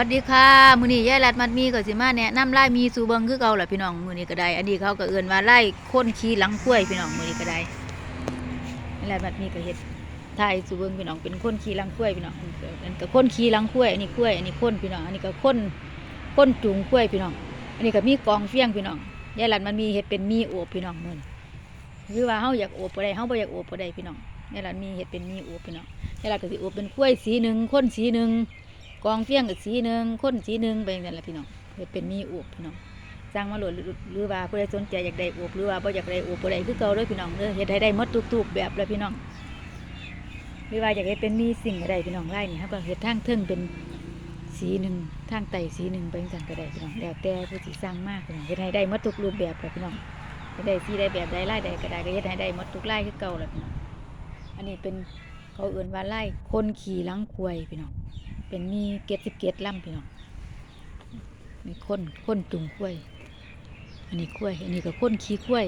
วัสดีค่ะมื้อนี้ยายรัดมัดมีก็สิมาแนะนำไล่มีสู่เบิงคือเก่าแหละพี่น้องมื้อนี้ก็ได้อันนี้เขาก็เอื้อนว่าไล่คนขี่หลังกล้วยพี่น้องมื้อนี้ก็ได้ยายรัดมัดมีก็เฮ็ดถ่ายสู่เบิงพี่น้องเป็นคนขี่หลังกล้วยพี่น้องอันก็คนขี่หลังกล้วยอันนี้กล้วยอันนี้คนพี่น้องอันนี้ก็คนคนจูงกล้วยพี่น้อง อันนี้ก็มีกองเฟี้ยงพี่น้องยายรัดมันมีเฮ็ดเป็นมีโอบพี่น้องมื้อนี้หรือว่าเฮาอยากโอบบ่ได้เฮาบ่อยากโอบบ่ได้พี่น้องยายรัดมีเฮ็ดเป็นมีโอบพี่น้องยายรัดก็สิโอบเป็นกล้วยสีหนึงคนสีหนึง กองเฟี้ยงอีกสีหนึ่งคนสีหนึ่งไปอย่างนั้นแหละพี่น้องเป็นมีอวบพี่น้องสร้างมาโหลดหรือว่าผู้ใดสนใจอยากได้อวบหรือว่าบ่อยากได้อวบผู้ใดคือเก่าด้อพี่น้องเด้อเฮ็ดให้ได้มดทุกๆแบบเลยพี่น้องหรือว่าอยากให้เป็นมีสิ่งก็ได้พี่น้องไล่นี่ครับก็เฮ็ดทางเทิงเป็นสีหนึ่งทางไตสีหนึ่งไปจังซั่นก็ได้พี่น้องแล้วแต่ผู้ที่สร้างมากพี่น้องเฮ็ดให้ได้มดทุกรูปแบบเลยพี่น้องเฮ็ดได้สีได้แบบใดไล่ใดก็ได้ก็เฮ็ดให้ได้มดทุกไล่คือเก่าแหละพี่น้องอันนี้เป็นเขาเอื่นว่าไล่คนขี่ลังควยพี่น้อง เป็นมีเกตสิบเกตล่ำพี่น้องมีคนคนจุงกล้วย อันนี้กล้วย อันนี้ก็คนขี้กล้วย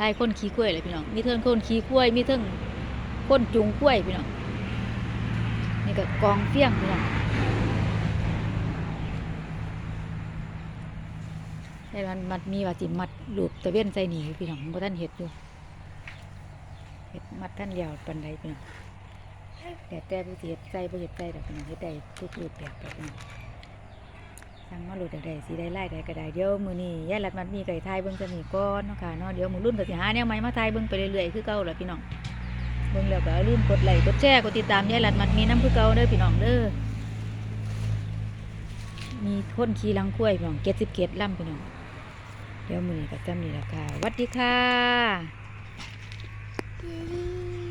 ลายคนขี้กล้วยเลยพี่น้องมีเทิงคนขี้กล้วย มีเทิงคนจุงกล้วยพี่น้องนี่ก็กองเฟี้ยงพี่น้องแต่มันมันมีว่าจิมัดลูกตะเวนใส่หนีพี่น้องบ่ท่านเห็ดอยู่เห็ดมัดท่านเดียวปันใดพี่น้อง แต่แต่ผู้สิเฮ็ดใจผู้เฮ็ดใจดอกพี่น้องเฮ็ดได้ทุกรูปแบบดอกพี่น้องสั่งมาหลดได้สิได้ไล่ได้ก็ได้เดี๋ยวมือนี้ยายรัดมันมีไก่ไทยเบิ่งจะมีก่อนเนาะค่ะเนาะเดี๋ยวมือรุ่นก็สิหาแนวใหม่มาไทยเบิ่งไปเรื่อยๆคือเก่าแหละพี่น้องเบิ่งแล้วก็อย่าลืมกดไลค์กดแชร์กดติดตามยายรัดมันมีน้ำคือเก่าเด้อพี่น้องเด้อมีคนขี่หลังกล้วยพี่น้อง70เกตล่ำพี่น้องเดี๋ยวมือนี้ก็จำนี่แหละค่ะสวัสดีค่ะ